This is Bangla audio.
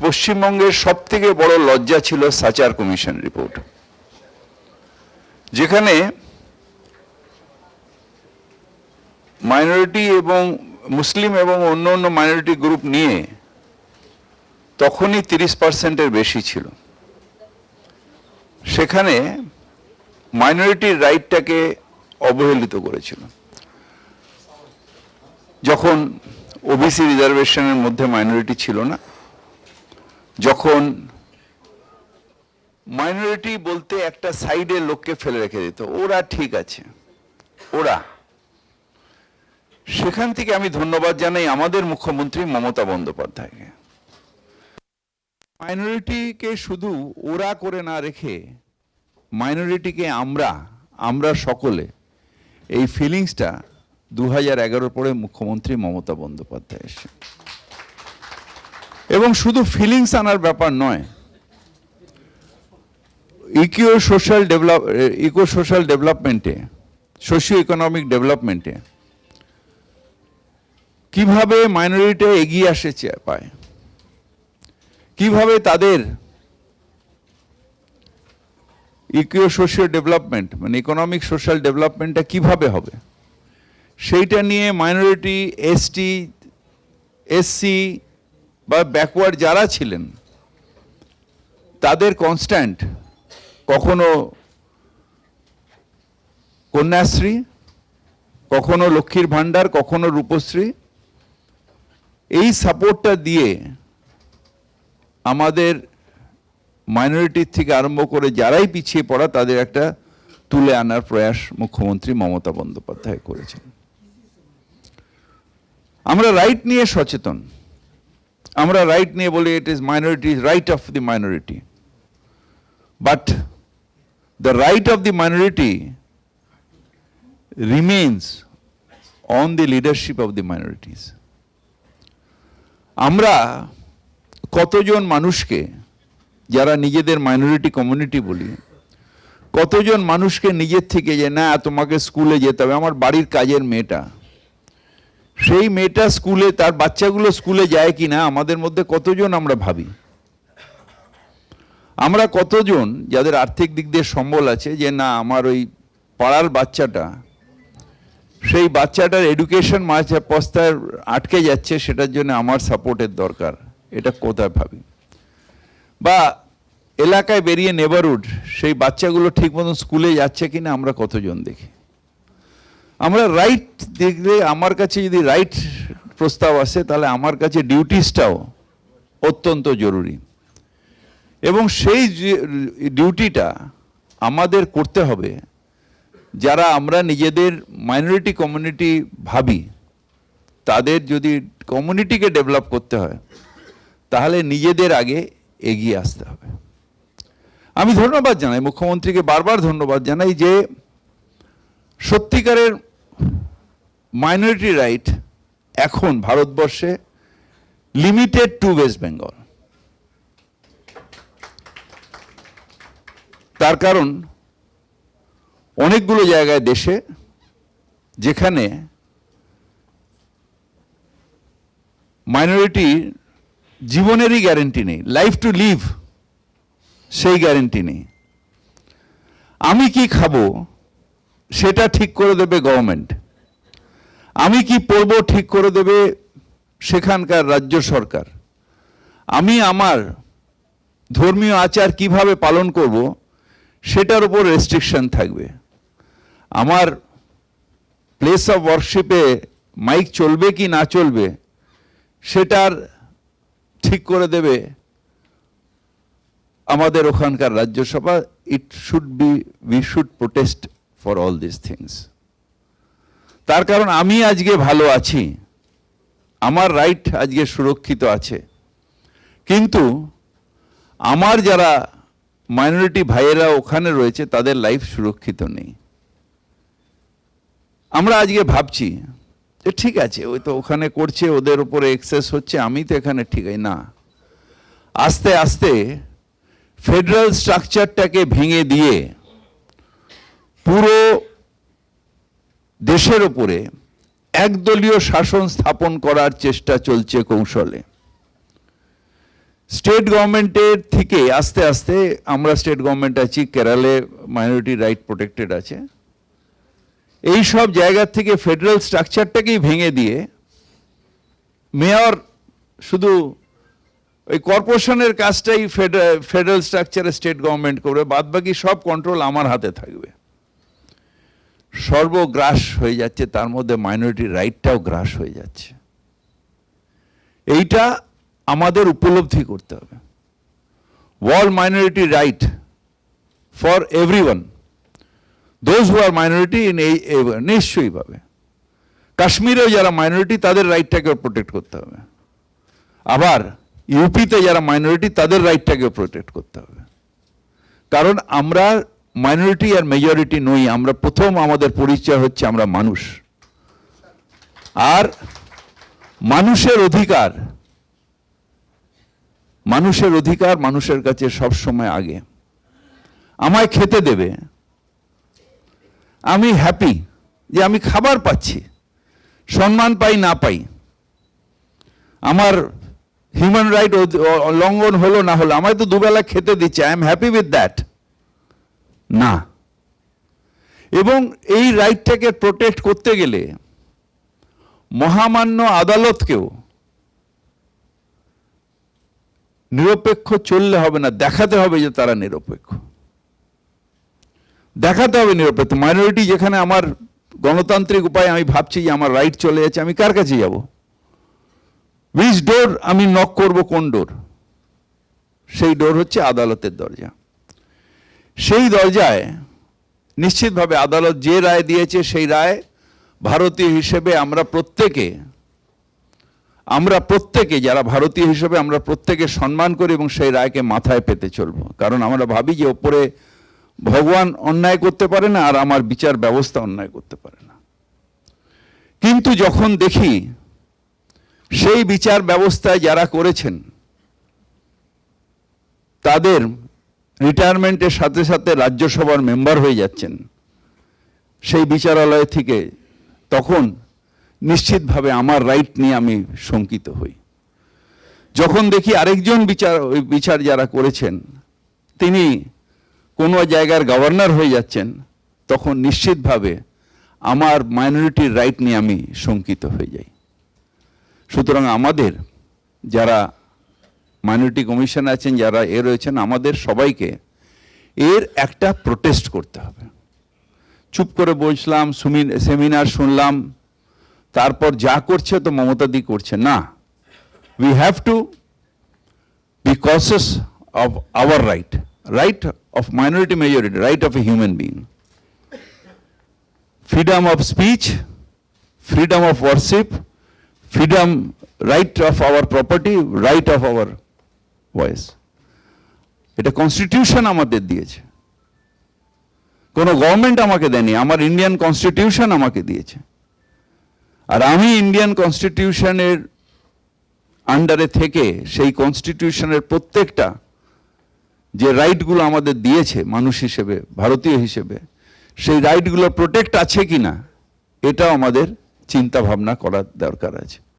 পশ্চিমবঙ্গের সব থেকে বড় লজ্জা ছিল সাচার কমিশন রিপোর্ট। যেখানে মাইনরিটি এবং মুসলিম এবং অন্য অন্য মাইনরিটি গ্রুপ নিয়ে তখনই তিরিশ পার্সেন্টের বেশি ছিল। সেখানে মাইনরিটির রাইটটাকে অবহেলিত করেছিল। যখন ওবিসি রিজার্ভেশনের মধ্যে মাইনরিটি ছিল না যখন মাইনরিটি বলতে একটা সাইডে লোককে ফেলে রেখে দিত, ওরা ঠিক আছে, ওরা। সেখান থেকে আমি ধন্যবাদ জানাই আমাদের মুখ্যমন্ত্রী মমতা বন্দ্যোপাধ্যায়কে। মাইনরিটিকে শুধু ওরা করে না রেখে মাইনরিটিকে আমরা আমরা সকলে, এই ফিলিংসটা দু হাজার পরে মুখ্যমন্ত্রী মমতা বন্দ্যোপাধ্যায় এসে। এবং শুধু ফিলিংস আনার ব্যাপার নয় eco social develop eco social ডেভেলপমেন্টে socio economic ডেভেলপমেন্টে কীভাবে মাইনরিটি এগিয়ে আসে পায়, কীভাবে তাদের ইকিও সোশিও ডেভেলপমেন্ট মানে ইকোনমিক সোশ্যাল ডেভেলপমেন্টটা কীভাবে হবে, সেইটা নিয়ে মাইনরিটি এসটি এসসি বা ব্যাকওয়ার্ড যারা ছিলেন, তাদের কনস্ট্যান্ট কখনো কন্যাশ্রী, কখনো লক্ষ্মীর ভাণ্ডার, কখনো রূপশ্রী, এই সাপোর্টটা দিয়ে আমাদের মাইনরিটির থেকে আরম্ভ করে যারাই পিছিয়ে পড়া, তাদের একটা তুলে আনার প্রয়াস মুখ্যমন্ত্রী মমতা বন্দ্যোপাধ্যায় করেছেন। আমরা রাইট নিয়ে সচেতন। আমরা রাইট নিয়ে বলি it is minority right of the minority but the right of the minority remains on the leadership of the minorities আমরা কতজন মানুষকে যারা নিজেদের মাইনরিটি কমিউনিটি বলি কতজন মানুষকে নিজের থেকে যে না তোমাকে স্কুলে যেতে হবে আমার বাড়ির কাজের মেয়েটা সেই মেয়েটা স্কুলে, তার বাচ্চাগুলো স্কুলে যায় কি না আমাদের মধ্যে কতজন আমরা ভাবি? আমরা কতজন যাদের আর্থিক দিক দিয়ে সম্বল আছে যে না, আমার ওই পাড়ার বাচ্চাটা, সেই বাচ্চাটার এডুকেশন মাঝে পস্তায় আটকে যাচ্ছে, সেটার জন্য আমার সাপোর্টের দরকার। এটা কোথায় ভাবি? বা এলাকায় বেরিয়ে নেবারহুড সেই বাচ্চাগুলো ঠিক মতন স্কুলে যাচ্ছে কিনা, আমরা কতজন দেখি? আমরা রাইট দেখলে আমার কাছে যদি রাইট প্রস্তাব আসে, তাহলে আমার কাছে ডিউটিসটাও অত্যন্ত জরুরি। এবং সেই ডিউটিটা আমাদের করতে হবে, যারা আমরা নিজেদের মাইনরিটি কমিউনিটি ভাবি, তাদের যদি কমিউনিটিকে ডেভেলপ করতে হয়, তাহলে নিজেদের আগে এগিয়ে আসতে হবে। আমি ধন্যবাদ জানাই, মুখ্যমন্ত্রীকে বারবার ধন্যবাদ জানাই যে সত্যিকারের মাইনরিটি রাইট এখন ভারতবর্ষে লিমিটেড টু ওয়েস্ট বেঙ্গল তার কারণ, অনেকগুলো জায়গায় দেশে যেখানে মাইনরিটি জীবনেরই গ্যারেন্টি নেই লাইফ টু লিভ সেই গ্যারেন্টি নেই। আমি কি খাব? সেটা ঠিক করে দেবে গভর্নমেন্ট আমি কি পড়ব ঠিক করে দেবে সেখানকার রাজ্য সরকার। আমি আমার ধর্মীয় আচার কীভাবে পালন করব সেটার উপর রেস্ট্রিকশন থাকবে। আমার প্লেস অফ ওয়ার্কশিপে মাইক চলবে কি না চলবে সেটার ঠিক করে দেবে আমাদের ওখানকার Rajya Sabha. It should be we should protest for all this things তার কারণ আমি আজকে ভালো আছি। আমার রাইট আজকে সুরক্ষিত আছে। কিন্তু আমার যারা মাইনরিটি ভাইয়েরা ওখানে রয়েছে, তাদের লাইফ সুরক্ষিত নেই। আমরা আজকে ভাবছি, যে ঠিক আছে, ওই তো ওখানে করছে, ওদের উপরে এক্সেস হচ্ছে, আমি তো এখানে ঠিক আছি। না। আস্তে আস্তে ফেডারেল স্ট্রাকচারটাকে ভেঙে দিয়ে পুরো দেশের উপরে একদলীয় শাসন স্থাপন করার চেষ্টা চলছে কৌশলে। স্টেট গভর্নমেন্টের থেকে আস্তে আস্তে আমরা স্টেট গভর্নমেন্ট আছি, কেরালে মাইনরিটি রাইট প্রোটেক্টেড আছে। এই সব জায়গার থেকে ফেডারেল স্ট্রাকচারটাকেই ভেঙে দিয়ে মেয়র শুধু ওই কর্পোরেশনের কাজটাই ফেডারেল স্ট্রাকচারে স্টেট গভর্নমেন্ট করবে বাদ বাকি সব কন্ট্রোল আমার হাতে থাকবে। সর্বগ্রাস হয়ে যাচ্ছে, তার মধ্যে মাইনরিটি রাইটটাও গ্রাস হয়ে যাচ্ছে। এইটা আমাদের উপলব্ধি করতে হবে। World minority right for everyone those who are minority in এই নিশ্চয়ই পাবে কাশ্মীরেও যারা মাইনরিটি তাদের রাইটটাকে প্রোটেক্ট করতে হবে। আবার ইউপিতে যারা মাইনরিটি তাদের রাইটটাকে প্রোটেক্ট করতে হবে। কারণ আমরা মাইনরিটি আর মেজরিটি নই, আমরা প্রথম আমাদের পরিচয় হচ্ছে আমরা মানুষ। আর মানুষের অধিকার মানুষের অধিকার মানুষের কাছে সব সময় আগে। আমায় খেতে দেবে। আমি হ্যাপি যে আমি খাবার পাচ্ছি, সম্মান পাই, না পাই। আমার হিউম্যান রাইট লঙ্ঘন হলো, না হলো, আমায় তো দুবেলা খেতে দিচ্ছে I am happy with that না। এবং এই রাইটটাকে প্রোটেক্ট করতে গেলে মহামান্য আদালতকেও নিরপেক্ষ চললে হবে না, দেখাতে হবে যে তারা নিরপেক্ষ। দেখাতে হবে নিরপেক্ষ। মাইনরিটি যেখানে আমার গণতান্ত্রিক উপায়ে, আমি ভাবছি যে আমার রাইট চলে যাচ্ছে, আমি কার কাছে যাব? উইচ ডোর আমি নক করব, কোন ডোর সেই ডোর হচ্ছে আদালতের দরজা। সেই দরজায় নিশ্চিতভাবে আদালত যে রায় দিয়েছে সেই রায় ভারতীয় হিসেবে আমরা প্রত্যেকে আমরা প্রত্যেকে, যারা ভারতীয় হিসেবে আমরা প্রত্যেকে সম্মান করি এবং সেই রায়কে মাথায় পেতে চলবো। কারণ আমরা ভাবি যে ওপরে ভগবান অন্যায় করতে পারে না আর আমার বিচার ব্যবস্থা অন্যায় করতে পারে না। কিন্তু যখন দেখি সেই বিচার ব্যবস্থায় যারা করেছেন, তাদের রিটায়ারমেন্টের সাথে সাথে রাজ্যসভার মেম্বার হয়ে যাচ্ছেন। সেই বিচারালয় থেকে তখন নিশ্চিতভাবে আমার রাইট নিয়ে আমি শঙ্কিত হই। যখন দেখি আরেকজন বিচার বিচার যারা করেছেন, তিনি কোনো জায়গার গভর্নর হয়ে যাচ্ছেন, তখন নিশ্চিতভাবে আমার মাইনরিটির রাইট নিয়ে আমি শঙ্কিত হয়ে যাই। সুতরাং আমাদের যারা মাইনরিটি কমিশন আছেন যারা এ রয়েছেন আমাদের সবাইকে এর একটা প্রোটেস্ট করতে হবে। চুপ করে বসলাম সেমিনার শুনলাম তারপর যা করছে তো মমতাদি করছে। না we have to be conscious of our right right of minority majority right of a human being freedom of speech, freedom of worship, freedom, right of our property, right of our voice. এটা কনস্টিটিউশন আমাদের দিয়েছে। কোনো গভর্নমেন্ট আমাকে দেয়নি, আমার ইন্ডিয়ান কনস্টিটিউশন আমাকে দিয়েছে। আর আমি ইন্ডিয়ান কনস্টিটিউশনের আন্ডারে থেকে সেই কনস্টিটিউশনের প্রত্যেকটা যে রাইটগুলো আমাদের দিয়েছে, মানুষ হিসেবে, ভারতীয় হিসেবে, সেই রাইটগুলো প্রোটেক্ট আছে কি না এটাও আমাদের চিন্তা ভাবনা করার দরকার আছে।